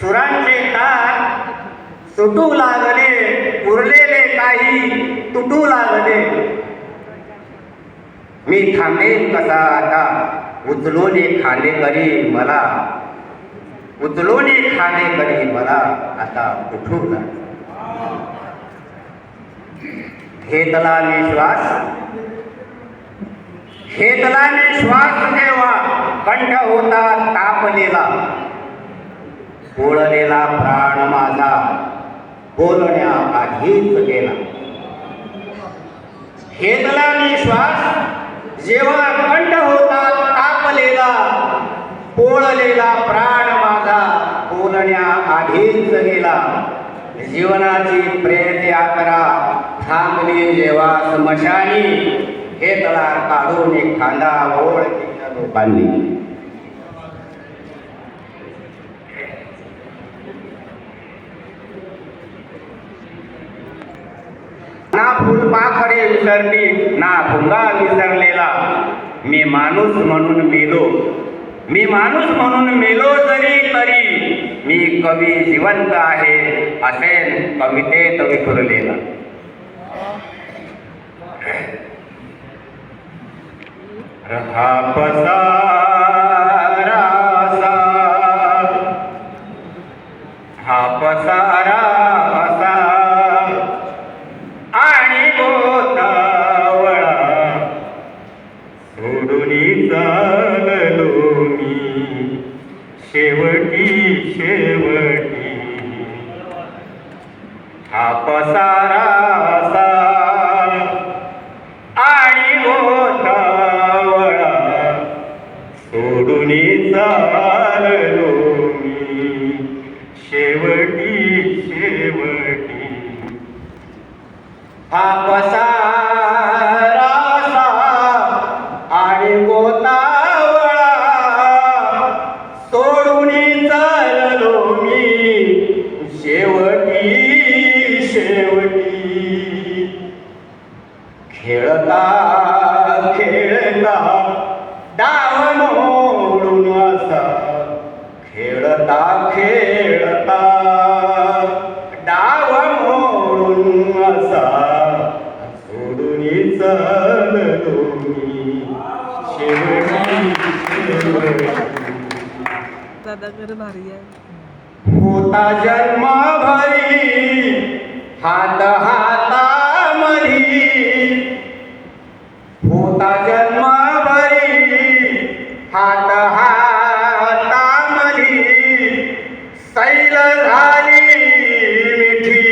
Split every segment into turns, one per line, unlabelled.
सुरांचे तार सुटू लागले उरलेले काही तुटू लागले. मी थांबेन कसा आता? उचलोने खाणे करी मला. उचलोने खाणे करी मला आता उठू जा घेतला मी श्वास. घेतला मी श्वास देवा. कंठ होता तापलेला. पोळलेला प्राण माझा. बोलण्या आधीच गेला. घेतला मी श्वास. जेव्हा कंठ होता तापलेला पोळलेला प्राण माझा बोलण्या आधीच गेला. जीवनाची प्रेत यात्रा थांबली जेव्हा स्मशानी. घेतला काढून एक खांदा ओळखीच्या लोकांनी. ना फुलपाखरे विसरली ना भुंगा विसरलेला. मी माणूस म्हणून मेलो. मी माणूस म्हणून मेलो जरी तरी मी कवी जिवंत आहे असेल कवितेत विखुरलेला. रहा पसा हा
दादा घर भारी आहे.
होता जन्म भरी हात हातामधी होता जन्म भरी हात हातामधी सैल झाली मिठी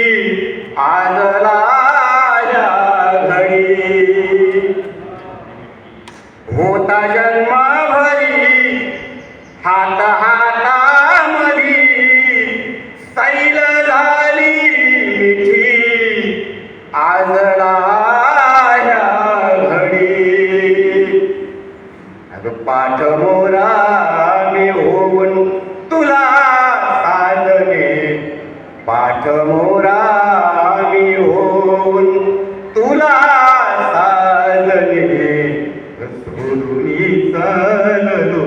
आजला घडी मोरा मी होऊन तुला साधले सोडूनी चाललो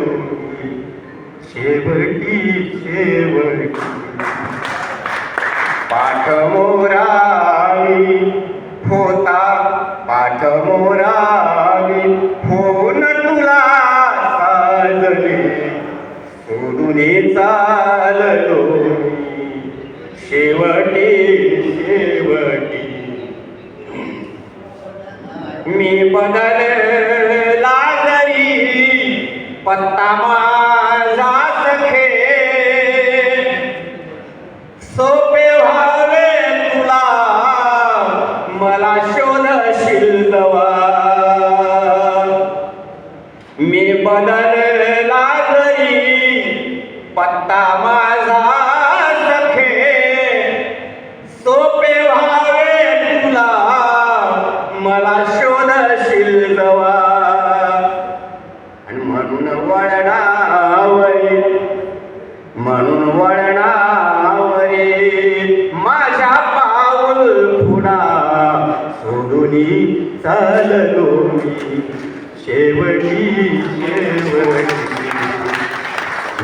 शेवटी शेवटी. पाठ मोरामी होता पाठ मोरावी होऊन तुला साधले सोडून चाललो शेवटी शेवटी. मी बदलला जरी पत्ता माझा सखे. सोपे व्हावे तुला मला शोधशील दवा मी बदलला जरी पत्ता माझा शेवटी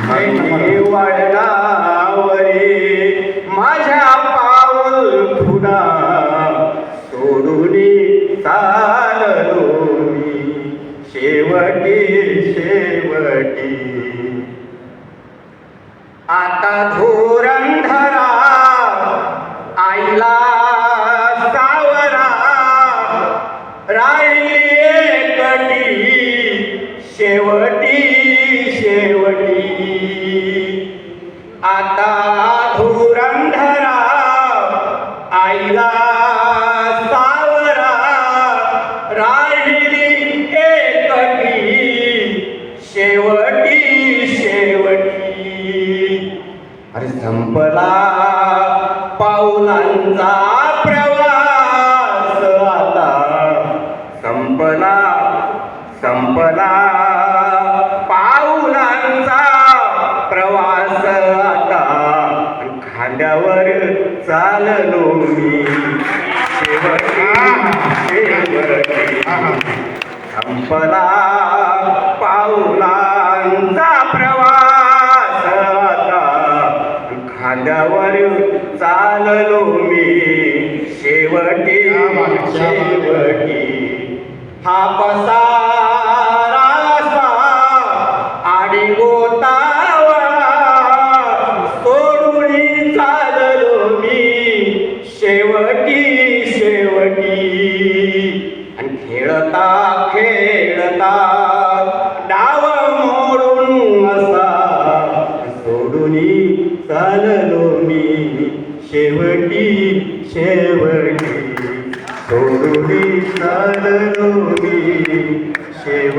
शेवटी वळणावरे माझ्या पाऊल पुन्हा सोडून चाललो मी. शेवटी शेवटी. आता धो सावरा शेवटी शेवटी. संपला पाऊलांचा खांद्यावर चाललो मी. संपला पाऊलांचा प्रवास. आता खांद्यावर चाललो मी. शेवटी शेवटी. हा
पसा തൊടുതി തളരുതി ശിവ